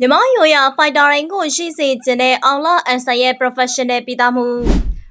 မြမယိုရဖိုက်တာရင်ကိုရှိစေခြင်းတဲ့အောင်လအန်ဆန်ရဲ့ professional ပြီးသားမှု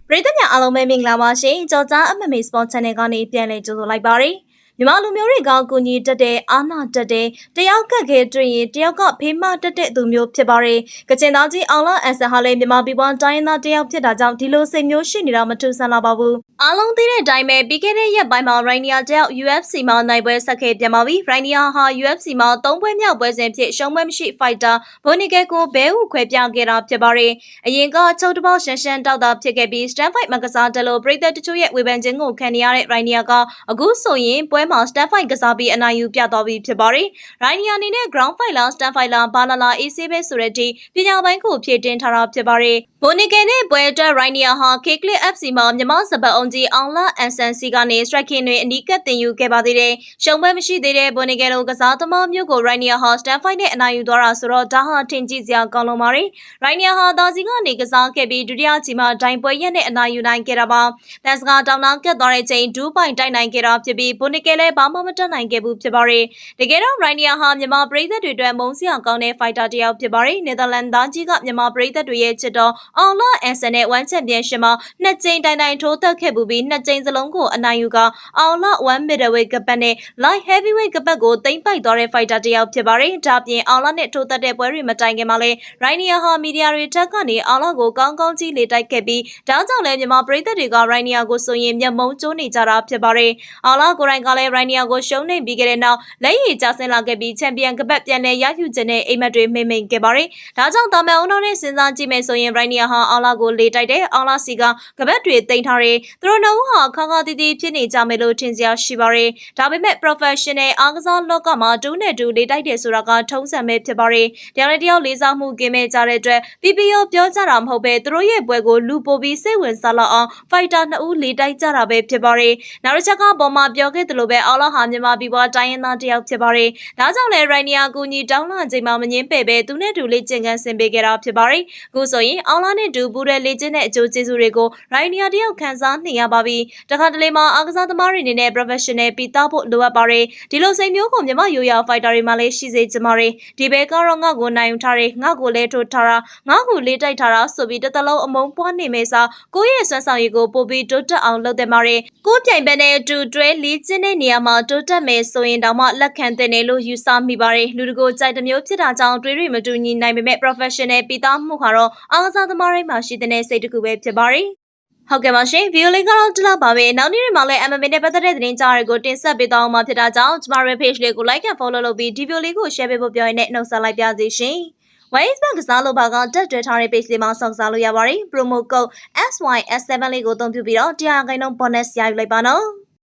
ပရိသတ်များအားလုံးပဲမင်္ဂလာပါရှင်ကြော်ကြား MMA Sport Channel ကနေပြန်လည်ကြိုဆိုလိုက်ပါရစေ မြမလူမျိုးတွေကကိုကြီးတက်တဲ့အာနာတက်တဲ့တယောက်ကခဲတွေ့ရင်တယောက်ကဖေးမတက်တဲ့သူမျိုးဖြစ်ပါရယ်ကချင်သားကြီးအောင်လအန်ဆန်ဟာလည်းမြမပြည်ပွားတိုင်းရင်းသားတယောက်ဖြစ်တာကြောင့်ဒီလိုစိတ်မျိုးရှိနေတာမထူးဆန်းလာပါဘူးအားလုံးသိတဲ့အတိုင်းပဲပြီးခဲ့တဲ့ရက်ပိုင်းမှာ Rainier တယောက် UFC မှာနိုင်ပွဲဆက်ခဲ့ပြန်ပါပြီ Rainier ဟာ UFC မှာ၃ပွဲမြောက်ပွဲစဉ်ဖြစ်ရှုံးပွဲမရှိ fighter ဘိုနီကဲကိုဘဲဟုခွဲပြခဲ့တာဖြစ်ပါတယ်အရင်ကချုပ်တပေါက်ရှန်ရှန်တောက်တာဖြစ်ခဲ့ပြီး stand fight မှာကစားတယ်လို့ပြည်သက်တချို့ရဲ့ဝေဖန်ခြင်းကိုခံနေရတဲ့ Rainier ကအခုဆိုရင်ပွဲမှာ stand fight ကစားပြီးအနိုင်ယူပြသွားပြီဖြစ်ပါတယ်။ Rainier အနေနဲ့ ground fight လား stand fight လား ဘာလာလာအေးဆေးပဲဆိုတဲ့ဒီပညာပိုင်းကိုဖြည့်တင်ထားတာဖြစ်ပါတယ်။ဘိုနီကဲနဲ့ပွဲအတွက် Rainier ဟာ K-Click FC မှာမြန်မာစပတ်အောင်ကြီးအောင်လာအန်ဆန်စီကနေ striking တွေအနီးကပ်တင်ယူခဲ့ပါသေးတယ်။ရှုံပွဲမရှိသေးတဲ့ဘိုနီကဲလိုကစားသမားမျိုးကို Rainier ဟာ stand fight နဲ့အနိုင်ယူသွားတာဆိုတော့ဒါဟာထင်ကြီးစရာကောင်းလုံးပါတယ်။ Rainier ဟာဒါစီကနေကစားခဲ့ပြီးဒုတိယချီမှာဒိုင်ပွဲရက်နဲ့အနိုင်ယူနိုင်ခဲ့တာပါ။တန်စကာတောင်နာကတ်သွားတဲ့ချိန်ဒူးပိုင်တိုက်နိုင်ခဲ့တာဖြစ်ပြီးဘိုနီကဲလည်းဘာမှမတက်နိုင်ခဲ့ဘူးဖြစ်ပါတယ်။တကယ်တော့ Rainier ဟာမြန်မာပြည်သက်တွေအတွက်မုန်းစရာကောင်းတဲ့ fighter တစ်ယောက်ဖြစ်ပါတယ်။ Netherlands သားကြီးကမြန်မာပြည်သက်တွေရဲ့ချစ်တော်အောင်လာအန်ဆန်နဲ့ One Championship မှာနှစ်ကြိမ်တိုင်တိုင်ထိုးသက်ခဲ့ပူပြီးနှစ်ကြိမ်စလုံးကိုအနိုင်ယူကအောင်လာ One Middleweight ကပတ်နဲ့ Light Heavyweight ကပတ်ကိုသိမ်းပိုက်သွားတဲ့ fighter တစ်ယောက်ဖြစ်ပါတယ်။ဒါပြင်အောင်လာနဲ့ထိုးသက်တဲ့ပွဲတွေမတိုင်ခင်မှာလဲ Rainier ဟာမီဒီယာတွေထက်ကနေအောင်လာကိုကောင်းကောင်းကြီးလေတိုက်ခဲ့ပြီးဒါကြောင့်လဲမြန်မာပြည်သက်တွေက Rainier ကိုဆိုရင်မျက်မုံကျိုးနေကြတာဖြစ်ပါတယ်။အောင်လာကိုယ်တိုင်ကလည်း Rainier ကိုရှုံးနေပြီးခဲ့တဲ့နောက်လက်ရည်ကျဆင်းလာခဲ့ပြီးချန်ပီယံကပတ်ပြန်လည်ရယူခြင်းနဲ့အိမ်မက်တွေမိမ့်မိန်ခဲ့ပါတယ်။ဒါကြောင့်တာမန်ဦးနှောင်းနဲ့စဉ်းစားကြည့်မယ်ဆိုရင် Rainier ဟာအောင်လာကိုလေတိုက်တဲ့အောင်လာစီကကပတ်တွေတင်ထားတယ်။သူတို့နှစ်ဦးဟာခါခါတီးတီးဖြစ်နေကြမယ်လို့ထင်စရာရှိပါတယ်။ဒါပေမဲ့ professional အားကစားလောကမှာတူးနဲ့တူလေတိုက်တယ်ဆိုတာကထုံးစံပဲဖြစ်ပါတယ်။တရားနဲ့တရားလေးစားမှုကင်းမဲ့ကြတဲ့အတွက် PPO ပြောကြတာမဟုတ်ပဲသူတို့ရဲ့ပွဲကိုလူပိုပြီးစိတ်ဝင်စားလောက်အောင် fighter နှစ်ဦးလေတိုက်ကြတာပဲဖြစ်ပါတယ်။နောက်တစ်ချက်ကပေါ်မှာပြောခဲ့သလိုပဲအောင်လာဟာမြန်မာပြည်ပွားတိုင်းရင်းသားတစ်ယောက်ဖြစ်ပါတယ်။ဒါကြောင့်လဲ Rainier ကူညီတောင်းလာချိန်မှာမငင်းပယ်ပဲသူနဲ့တူလေးကျင်ကန်ဆင်ပေးခဲ့တာဖြစ်ပါတယ်။အခုဆိုရင်အောင်လာနဲ့တူပူတဲ့လေကျင်းတဲ့အကျိုးကျေးဇူးတွေကို Rainier တယောက်ခံစားနေရပါပြီ။တခါတလေမှာအားကစားသမားတွေအနေနဲ့ professional ပြီးသားဖို့လိုအပ်ပါတယ်။ဒီလိုစိတ်မျိုးကိုမြန်မာရိုးရာ fighter တွေမှာလည်းရှိစေချင်ပါတယ်။ဒီဘဲကတော့ငါ့ကိုနိုင်ယူထားတယ်ငါ့ကိုလဲထိုးထားတာငါ့ကိုလေးတိုက်ထားတာဆိုပြီးတစ်သလုံးအမုန်းပွားနေမယ်စားကိုယ့်ရဲ့စွမ်းဆောင်ရည်ကိုပိုပြီးတိုးတက်အောင်လုပ်တဲ့ပါတယ်။ကိုယ်ပြိုင်ဘက်နဲ့အတူတွဲလေ့ကျင့်တဲ့နေရာမှာတိုးတက်မယ်ဆိုရင်တောင်မှလက်ခံတဲ့တယ်လို့ယူဆမိပါတယ်။လူတကိုကြိုက်တစ်မျိုးဖြစ်တာကြောင့်တွေးတွေမတူညီနိုင်ပေမဲ့ professional ပြီးသားမှုဟာတော့အားကစားသမားတိုင်းမှာရှိတဲ့စိတ်တစ်ခုပဲဖြစ်ပါတယ်။ဟုတ်ကဲ့ပါရှင်ဗီဒီယိုလေးကတော့ဒီလောက်ပါပဲနောက်နေ့တွေမှာလည်း MMA နဲ့ပတ်သက်တဲ့သတင်းကြားတွေကိုတင်ဆက်ပေးသွားအောင်မှာဖြစ်တာကြောင့်ကျမတို့ page လေးကို like and follow လုပ်ပြီးဒီဗီဒီယိုလေးကို share ပေးဖို့ပြောရင်းနဲ့နှုတ်ဆက်လိုက်ပါစီရှင်။ Waves Bank ကစားလို့ပါကတက်တွဲထားတဲ့ page လေးမှာစောင့်စားလို့ရပါတယ် promo code SYS7 လေးကိုအသုံးပြုပြီးတော့တရားခိုင်နှုန်း bonus ရယူလိုက်ပါနော်။